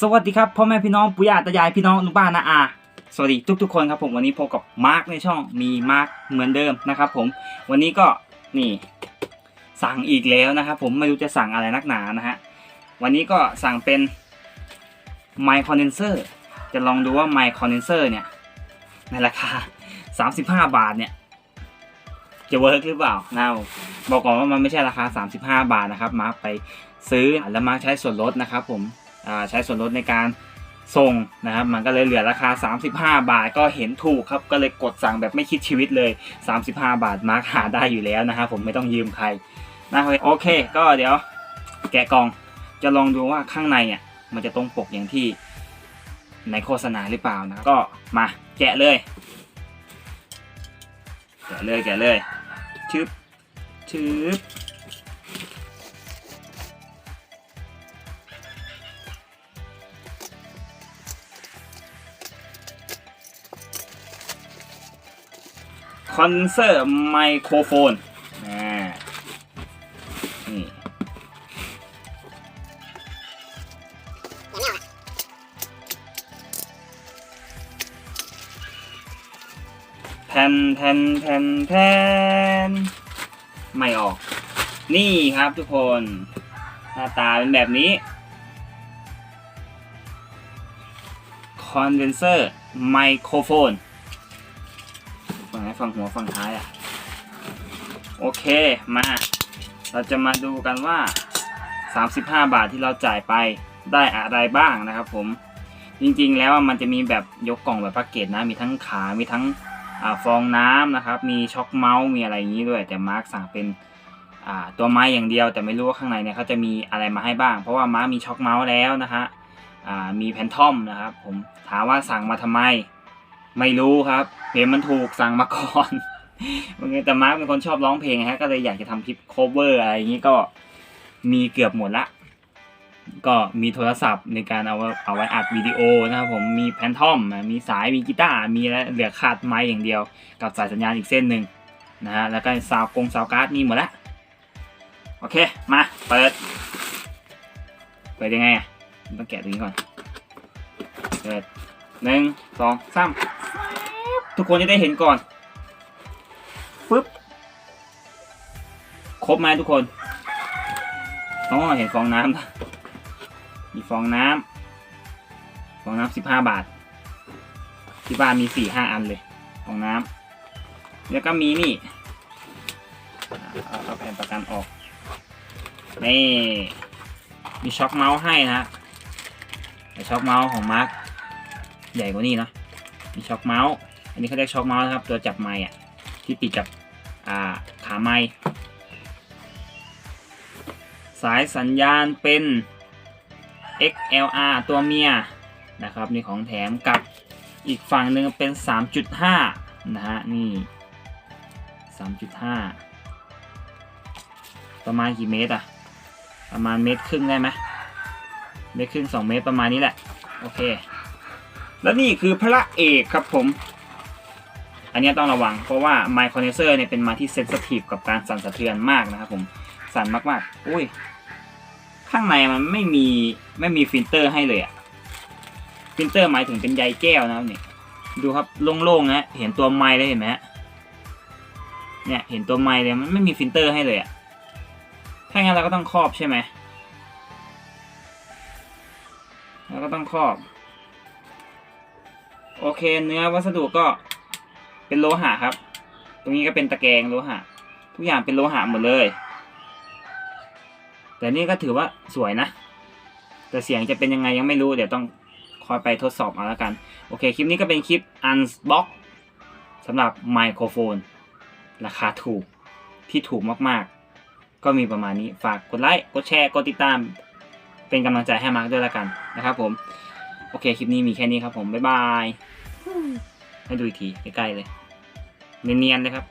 สวัสดีครับพ่อแม่พี่น้องปุยาตายายพี่น้องลุงป้านาอาสวัสดีทุกๆคนครับผมวันนี้พบกับมาร์กในช่องมีมาร์กเหมือนเดิมนะครับผมวันนี้ก็นี่สั่งอีกแล้วนะครับผมไม่รู้จะสั่งอะไรนักหนานะฮะวันนี้ก็สั่งเป็นไมค์คอนเดนเซอร์จะลองดูว่าไมค์คอนเดนเซอร์เนี่ยในราคา 35 บาทเนี่ยจะเวิร์กหรือเปล่านะบอกก่อนว่ามันไม่ใช่ราคา 35 บาทนะครับมาร์กไปซื้อแล้วมาร์กใช้ส่วนลดนะครับผม ใช้ส่วนลดในการส่งนะครับ มันก็เลยเหลือราคา 35 บาทก็เห็นถูกครับ ก็เลยกดสั่งแบบไม่คิดชีวิตเลย 35 บาทมาร์คหาได้อยู่แล้วนะครับผมไม่ต้องยืมใครนะครับโอเค ก็เดี๋ยวแกะกล่องจะลองดูว่าข้างในอะมันจะตรงปกอย่างที่ในโฆษณาหรือเปล่านะก็มาแกะเลย แกะเลยแกะเลยชึบชึบ คอนเซอร์ไมโครโฟนนี่แทนแทนแทนแทนไม่ออก นี่ครับทุกคน หน้าตาเป็นแบบนี้คอนเดนเซอร์ไมโครโฟน ฝั่งหัวฝั่งท้ายอะ โอเคมา เราจะมาดูกันว่า 35 บาทที่เราจ่ายไปได้อะไรบ้างนะครับผมจริงๆแล้วมันจะมีแบบยกกล่องแบบแพ็กเกจนะมีทั้งขามีทั้งอฟองน้ำนะครับ มีช็อคเมาส์มีอะไรอย่างนี้ด้วย แต่มาร์กสั่งเป็นตัวไม้อย่างเดียว แต่ไม่รู้ว่าข้างในเนี่ยเขาจะมีอะไรมาให้บ้าง เพราะว่ามาร์กมีช็อคเมาส์แล้วนะฮะมีแพนทอมนะครับผมถามว่าสั่งมาทำไม ไม่รู้ครับเพลงมันถูกสั่งมาก่อนแต่มาร์กเป็นคนชอบร้องเพลงฮะ ก็เลยอยากจะทำคลิป cover อะไรอย่างนี้ก็มีเกือบหมดละ ก็มีโทรศัพท์ในการเอาไว้เอาไว้อัดวิดีโอนะครับผมมีแพนทอมมีสายมีกีตาร์มีอะไรเหลือขาดไม้อย่างเดียว กับสายสัญญาณอีกเส้นหนึ่งนะฮะแล้วก็ซาวกงซาวการ์ดมีหมดล้วโอเค มาเปิดเปิดยังไงอะต้องแกะตรงนี้ก่อนเปิดหนึ่งสองสาม ทุกคนจะได้เห็นก่อนฟึบครบไหมทุกคนอ๋อเห็นฟองน้ำนะมีฟองน้ำฟองน้ำสิบห้าบาท ที่บ้านมีสี่ห้าอันเลย ฟองน้ำแล้วก็มีนี่เอาแผ่นประกันออกนี่มีช็อคเมาส์ให้นะแต่ช็อคเมาส์ของมาร์คใหญ่กว่านี้นะมีช็อคเมาส์ อันนี้เขาเรียกช็อคเมาส์นะครับ ตัวจับไม้อะที่ติดกับขาไม้สายสัญญาณเป็น XLR ตัวเมียนะครับนี่ของแถมกับอีกฝั่งหนึ่งเป็น 3.5 นะฮะนี่ 3.5 ประมาณกี่เมตรอะประมาณเมตรครึ่งได้ไหมเมตรครึ่ง 2 เมตรประมาณนี้แหละ โอเค แล้วนี่คือพระเอกครับผม อันนี้ต้องระวังเพราะว่าไมโครเนเซอร์เนี่ยเป็นไมาที่เซนสทีฟกับการสั่นสะเทือนมากนะครับผมสั่นมากๆอุ้ยข้างในมันไม่มีไม่มีฟิลเตอร์ให้เลยอะฟิลเตอร์หมายถึงเป็นใยแก้วนะครับนี่ดูครับโล่งๆนะเห็นตัวไม้เลยเห็นไหมฮะเนี่ยเห็นตัวไม้เลยมันไม่มีฟิลเตอร์ให้เลยอะถ้างั้นเราก็ต้องครอบใช่ไหมเราก็ต้องครอบ โอเคเนื้อวัสดุก็ เป็นโลหะครับ ตรงนี้ก็เป็นตะแกรงโลหะ ทุกอย่างเป็นโลหะหมดเลย แต่นี่ก็ถือว่าสวยนะ แต่เสียงจะเป็นยังไงยังไม่รู้ เดี๋ยวต้องคอยไปทดสอบเอาแล้วกัน โอเค คลิปนี้ก็เป็นคลิป unbox สำหรับไมโครโฟน ราคาถูกที่ถูกมากๆ ก็มีประมาณนี้ ฝากกดไลค์ กดแชร์ กดติดตาม เป็นกำลังใจให้มาร์คด้วยแล้วกันนะครับผม โอเค คลิปนี้มีแค่นี้ครับผม บ๊ายบาย ให้ดูอีกทีใกล้ๆเลย เนียนๆเลยครับ